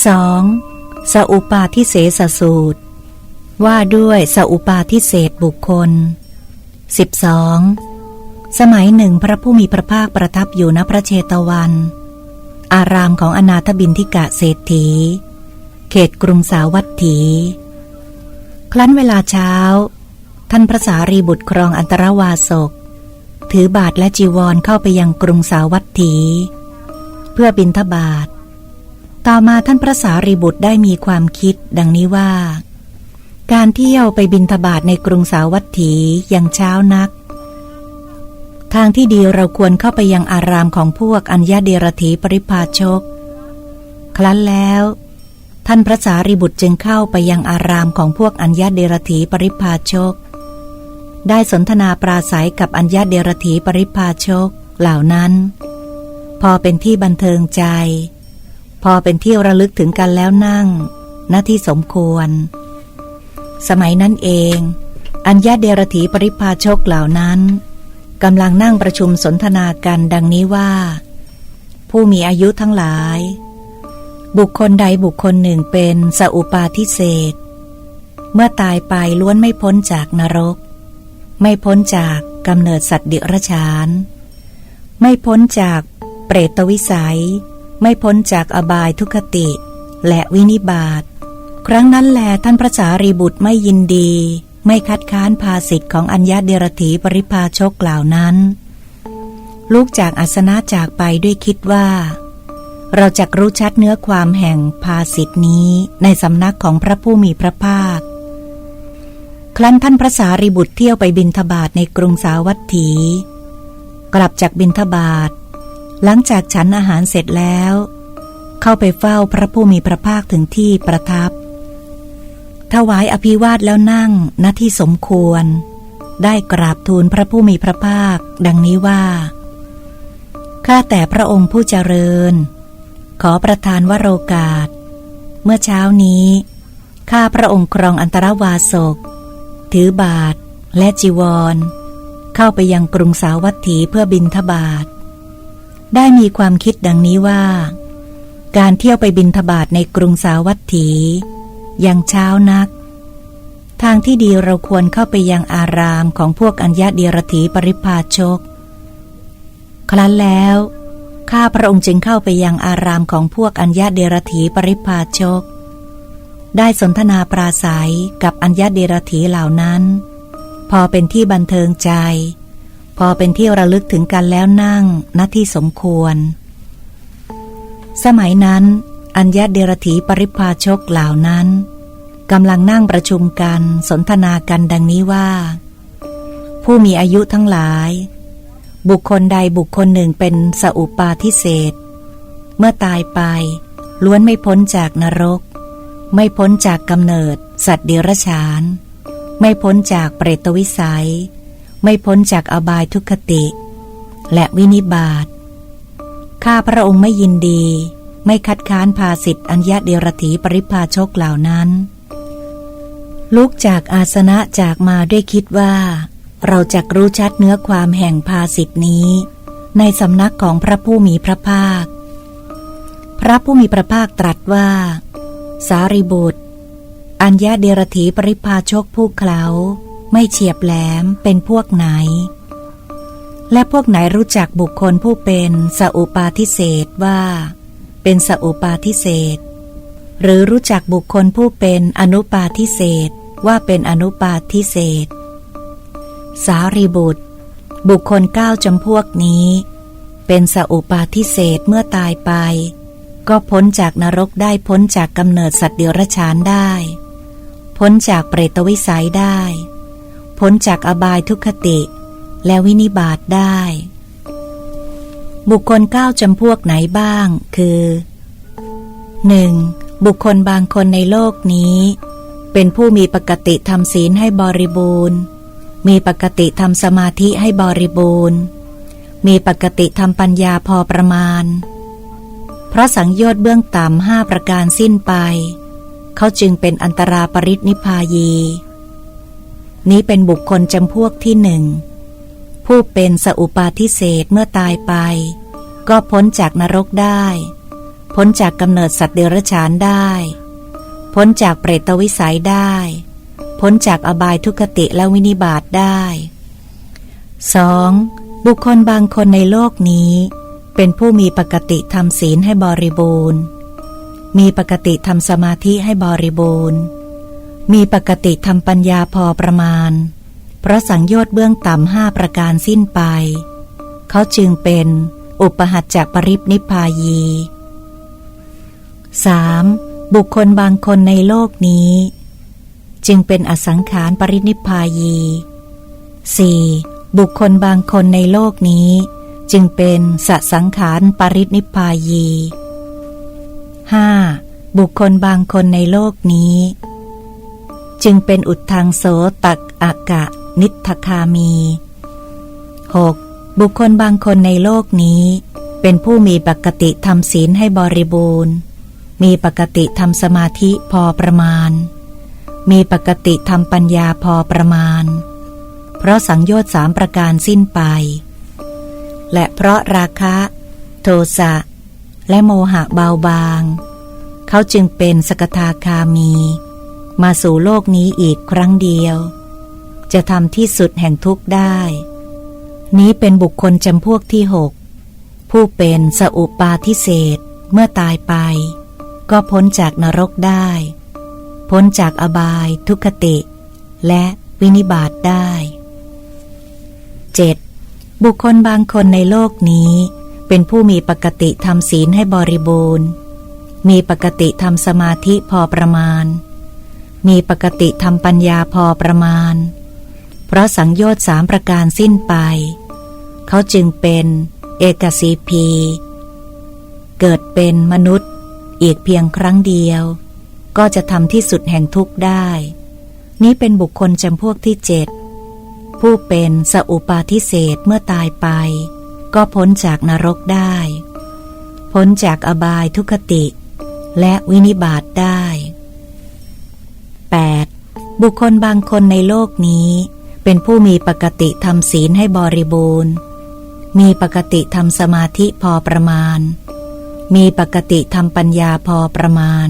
2. สอุปาทิเสสสูตร ว่าด้วยสอุปาทิเศษบุคคล 12. สมัยหนึ่งพระผู้มีพระภาคประทับอยู่ณพระเชตวัน อารามของอนาถบินทิกะเศรษฐี เขตกรุงสาวัตถี ครั้นเวลาเช้า ท่านพระสารีบุตรครองอันตรวาสก ถือบาทและจีวรเข้าไปยังกรุงสาวัตถี เพื่อบินทบาท ต่อมาท่านพระสารีบุตรได้มีความคิดดังนี้ว่า การเที่ยวไปบินทบาทในกรุงสาวัตถียังเช้านัก ทางที่ดีเราควรเข้าไปยังอารามของพวกอัญญาเดรถีปริพาชก ครั้นแล้ว ท่านพระสารีบุตรจึงเข้าไปยังอารามของพวกอัญญาเดรถีปริพาชก ได้สนทนาปราศัยกับอัญญาเดรถีปริพาชกเหล่านั้น พอเป็นที่บันเทิงใจ พอเป็นที่ระลึกถึงกันแล้วนั่ง หน้าที่สมควร สมัยนั้นเอง อัญญาเดรถีปริพาชกเหล่านั้นกำลังนั่งประชุมสนทนากันดังนี้ว่า ผู้มีอายุทั้งหลาย บุคคลใดบุคคลหนึ่งเป็นสอุปาทิเศษเมื่อตายไปล้วนไม่พ้นจากนรก ไม่พ้นจากกำเนิดสัตว์เดรัจฉาน ไม่พ้นจากเปรตวิสัย ไม่พ้นจากอบายทุคติ และวินิบาตครั้งนั้นแลท่านพระสารีบุตรไม่ยินดี ไม่คัดค้านภาสิทธิ์ของอัญญาเดรถีปริพาชกเหล่านั้น ลูกจากอาสนะจากไปด้วยคิดว่า เราจะรู้ชัดเนื้อความแห่งภาสิทธินี้ในสำนักของพระผู้มีพระภาค ครั้นท่านพระสารีบุตรเที่ยวไปบินทบาทในกรุงสาวัตถี กลับจากบินทบาท หลังจากฉันอาหารเสร็จแล้ว เข้าไปเฝ้าพระผู้มีพระภาคถึงที่ประทับ ถวายอภิวาทแล้วนั่งณที่สมควร ได้กราบทูลพระผู้มีพระภาค ดังนี้ว่าข้าแต่พระองค์ผู้เจริญ ขอประทานวโรกาส เมื่อเช้านี้ข้าพระองค์ครองอันตรวาสก ถือบาทและจีวร เข้าไปยังกรุงสาวัตถีเพื่อบินทบาท ได้มีความคิดดังนี้ว่า การเที่ยวไปบินทบาทในกรุงสาวัตถี ยังเช้านัก ทางที่ดีเราควรเข้าไปยังอารามของพวกอัญญาเดียรถีปริพาชก ครั้นแล้วข้าพระองค์จึงเข้าไปยังอารามของพวกอัญญาเดรถีปริพาชก ได้สนทนาปราศัยกับอัญญาเดรถีเหล่านั้น พอเป็นที่บันเทิงใจ พอเป็นที่ระลึกถึงกันแล้วนั่งณที่สมควร สมัยนั้น อัญญาเดรถีปริพาชกเหล่านั้นกำลังนั่งประชุมกัน สนทนากันดังนี้ว่า ผู้มีอายุทั้งหลาย บุคคลใดบุคคลหนึ่งเป็นสอุปาทิเศษเมื่อตายไป ล้วนไม่พ้นจากนรก ไม่พ้นจากกำเนิด สัตว์เดรัจฉาน ไม่พ้นจากเปรตวิสัย ไม่พ้นจากอบายทุกขติ และวินิบาตข้าพระองค์ไม่ยินดี ไม่คัดค้านภาสิทธิอัญญาเดรถีปริพาชกเหล่านั้น ลุกจากอาสนะจากมาด้วยคิดว่า เราจะรู้ชัดเนื้อความแห่งภาสิทธินี้ ในสำนักของพระผู้มีพระภาค พระผู้มีพระภาคตรัสว่า สารีบุตร อัญญาเดรถีปริพาชกผู้เขา ไม่เฉียบแหลมเป็นพวกไหน และพวกไหนรู้จักบุคคลผู้เป็นสอุปาทิเศษว่า เป็นสอุปาทิเศษหรือรู้จักบุคคลผู้เป็นอนุปาทิเศษว่าเป็นอนุปาทิเศษสารีบุตร บุคคลเก้าจำพวกนี้ เป็นสอุปาทิเศษเมื่อตายไป ก็พ้นจากนรกได้พ้นจากกำเนิดสัตว์เดรัจฉานได้ พ้นจากเปรตวิสัยได้ พ้นจากอบายทุคติ และวินิบาตได้ บุคคลเก้าจำพวกไหนบ้าง คือ 1. บุคคลบางคนในโลกนี้ เป็นผู้มีปกติทำศีลให้บริบูรณ์ มีปกติทำสมาธิให้บริบูรณ์ มีปกติทำปัญญาพอประมาณ เพราะสังโยชน์เบื้องต่ำห้าประการสิ้นไป เขาจึงเป็นอันตราปริตนิพพายี นี้เป็นบุคคลจำพวกที่หนึ่ง ผู้เป็นสอุปาทิเศษเมื่อตายไป ก็พ้นจากนรกได้ พ้นจากกำเนิดสัตว์เดรัจฉานได้ พ้นจากเปรตวิสัยได้ พ้นจากอบายทุกขติและวินิบาตได้ 2. บุคคลบางคนในโลกนี้ เป็นผู้มีปกติทำศีลให้บริบูรณ์ มีปกติทำสมาธิให้บริบูรณ์ มีปกติทำปัญญาพอประมาณ เพราะสังโยชน์เบื้องต่ำห้าประการสิ้นไป เขาจึงเป็นอุปหัตจากปริปนิพายี 3. บุคคลบางคนในโลกนี้ จึงเป็นอสังขารปรินิพายี 4. บุคคลบางคนในโลกนี้ จึงเป็นสสังขารปรินิพพายี 5. บุคคลบางคนในโลกนี้ จึงเป็นอุดทางโสตักอากะ นิทคามี 6. บุคคลบางคนในโลกนี้ เป็นผู้มีปกติทำศีลให้บริบูรณ์ มีปกติทำสมาธิพอประมาณ มีปกติทำปัญญาพอประมาณ เพราะสังโยชน์สามประการสิ้นไป และเพราะราคะ โทสะ และโมหะเบาบาง เขาจึงเป็นสกทาคามี มาสู่โลกนี้อีกครั้งเดียว จะทำที่สุดแห่งทุกข์ได้ นี้เป็นบุคคลจำพวกที่หกผู้เป็นสอุปาทิเศษเมื่อตายไป ก็พ้นจากนรกได้ พ้นจากอบายทุกขติ และวินิบาตได้ 7. บุคคลบางคนในโลกนี้ เป็นผู้มีปกติทำศีลให้บริบูรณ์ มีปกติทำสมาธิพอประมาณ มีปกติทำปัญญาพอประมาณ เพราะสังโยชน์สามประการสิ้นไป เขาจึงเป็นเอกสีพี เกิดเป็นมนุษย์ อีกเพียงครั้งเดียว ก็จะทำที่สุดแห่งทุกข์ได้ นี้เป็นบุคคลจำพวกที่เจ็ดผู้เป็นสอุปาทิเศษเมื่อตายไป ก็พ้นจากนรกได้ พ้นจากอบายทุกขติ และวินิบาตได้ 8. บุคคลบางคนในโลกนี้ เป็นผู้มีปกติทำศีลให้บริบูรณ์ มีปกติทำสมาธิพอประมาณ มีปกติทำปัญญาพอประมาณ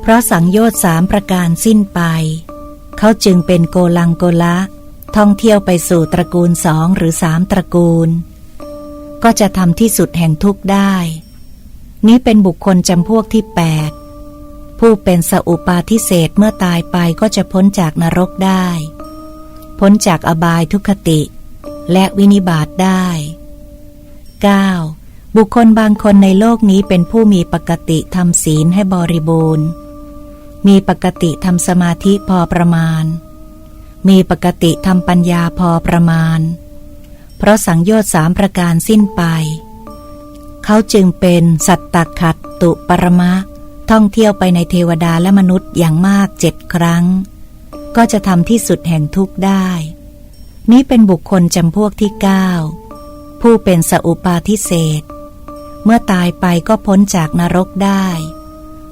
เพราะสังโยชน์สามประการสิ้นไป เขาจึงเป็นโกลังโกละท่องเที่ยวไปสู่ตระกูลสองหรือสามตระกูล ก็จะทำที่สุดแห่งทุกข์ได้ นี้เป็นบุคคลจำพวกที่แปด ผู้เป็นสอุปาทิเศษเมื่อตายไปก็จะพ้นจากนรกได้ พ้นจากอบายทุกขติ และวินิบาตได้ 9. บุคคลบางคนในโลกนี้เป็นผู้มีปกติทำศีลให้บริบูรณ์ มีปกติทำสมาธิพอประมาณ มีปกติทำปัญญาพอประมาณ เพราะสังโยชน์สามประการสิ้นไป เขาจึงเป็นสัตตขัตตุปรมะ ท่องเที่ยวไปในเทวดาและมนุษย์อย่างมากเจ็ดครั้ง ก็จะทำที่สุดแห่งทุกข์ได้ นี้เป็นบุคคลจำพวกที่เก้าผู้เป็นสอุปาทิเศษเมื่อตายไปก็พ้นจากนรกได้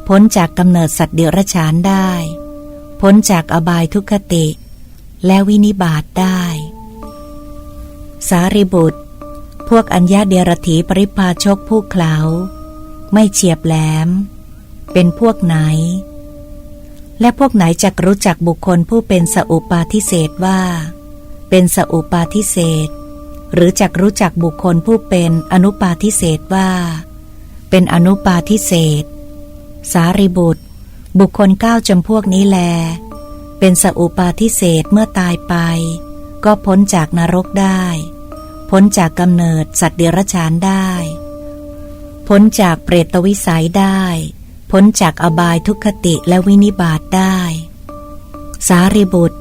พ้นจากกำเนิดสัตว์เดรัจฉานได้ พ้นจากอบายทุกขติ และวินิบาตได้ สารีบุตร พวกอัญญาเดรถีปริพาชกผู้เขา ไม่เฉียบแหลม เป็นพวกไหน และพวกไหนจะรู้จักบุคคลผู้เป็นสอุปาทิเศษว่า เป็นสอุปาทิเศษหรือจักรู้จักบุคคลผู้เป็นอนุปาทิเศษว่า เป็นอนุปาทิเศษสารีบุตร บุคคลเก้าจำพวกนี้แล เป็นสอุปาทิเศษเมื่อตายไป ก็พ้นจากนรกได้ พ้นจากกำเนิดสัตว์เดรัจฉานได้ พ้นจากเปรตวิสัยได้ พ้นจากอบายทุกขติและวินิบาตได้ สารีบุตร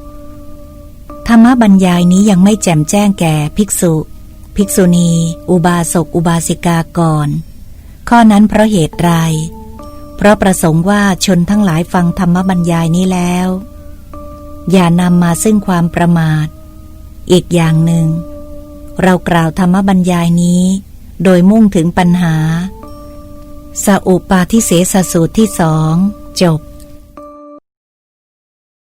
ธรรมบรรยายนี้ยังไม่แจ่มแจ้งแก่ภิกษุ ภิกษุณี อุบาสกอุบาสิกาก่อน ข้อนั้นเพราะเหตุไร เพราะประสงค์ว่าชนทั้งหลายฟังธรรมบรรยายนี้แล้ว อย่านำมาซึ่งความประมาท อีกอย่างหนึ่ง เรากล่าวธรรมบรรยายนี้ โดยมุ่งถึงปัญหา สอุปาทิเสสสูตรที่สองจบ